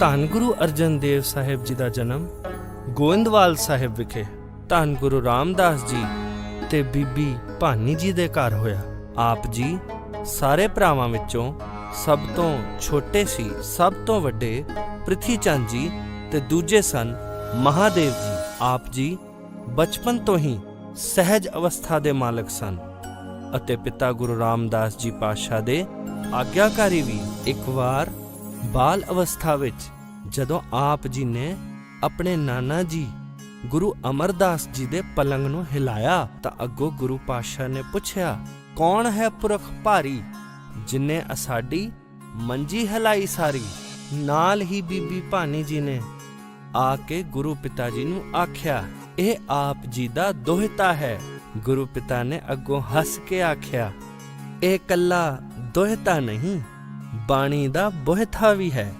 ਧੰਨ ਗੁਰੂ ਅਰਜਨ ਦੇਵ ਸਾਹਿਬ ਜੀ ਦਾ ਜਨਮ ਗੋਇੰਦਵਾਲ ਸਾਹਿਬ ਵਿਖੇ। ਧੰਨ ਗੁਰੂ ਰਾਮਦਾਸ ਜੀ ਤੇ ਬੀਬੀ ਭਾਨੀ ਜੀ ਦੇ ਘਰ ਹੋਇਆ। ਆਪ ਜੀ ਸਾਰੇ ਭਰਾਵਾਂ ਵਿੱਚੋਂ ਸਭ ਤੋਂ ਛੋਟੇ ਸੀ, ਸਭ ਤੋਂ ਵੱਡੇ ਪ੍ਰਿਥੀ ਚੰਦ ਜੀ ਤੇ ਦੂਜੇ ਸਨ ਮਹਾਦੇਵ ਜੀ। ਆਪ ਜੀ ਬਚਪਨ ਤੋਂ ਹੀ ਸਹਿਜ ਅਵਸਥਾ ਦੇ ਮਾਲਕ ਸਨ ਅਤੇ ਪਿਤਾ ਗੁਰੂ ਰਾਮਦਾਸ ਜੀ ਪਾਤਸ਼ਾਹ ਦੇ ਆਗਿਆਕਾਰੀ ਵੀ ਇੱਕ ਵਾਰ ਬਾਲ ਅਵਸਥਾ ਵਿੱਚ ਜਦੋਂ ਆਪ ਜੀ ਨੇ ਆਪਣੇ ਨਾਨਾ ਜੀ, ਗੁਰੂ ਅਮਰਦਾਸ ਜੀ ਦੇ ਪਲੰਗ ਨੂੰ ਹਿਲਾਇਆ ਤਾਂ ਅੱਗੋਂ ਗੁਰੂ ਪਾਤਸ਼ਾਹ ਨੇ ਪੁੱਛਿਆ, ਕੌਣ ਹੈ ਪੁਰਖ ਭਾਰੀ ਜਿਨੇ ਅਸਾਡੀ ਮੰਜੀ ਹਿਲਾਈ ਸਾਰੀ? ਨਾਲ ਹੀ ਬੀਬੀ ਭਾਨੀ ਜੀ ਨੇ ਆ ਕੇ ਗੁਰੂ ਪਿਤਾ ਜੀ ਨੂੰ ਆਖਿਆ, ਇਹ ਆਪ ਜੀ ਦਾ ਦੋਹਤਾ ਹੈ। ਗੁਰੂ ਪਿਤਾ ਨੇ ਅੱਗੋਂ ਹੱਸ ਕੇ ਆਖਿਆ, ਇਹ ਕੱਲਾ ਦੋਹਤਾ ਨਹੀਂ ਬਾਣੀ ਦਾ ਬੋਹਤਾ ਵੀ ਹੈ।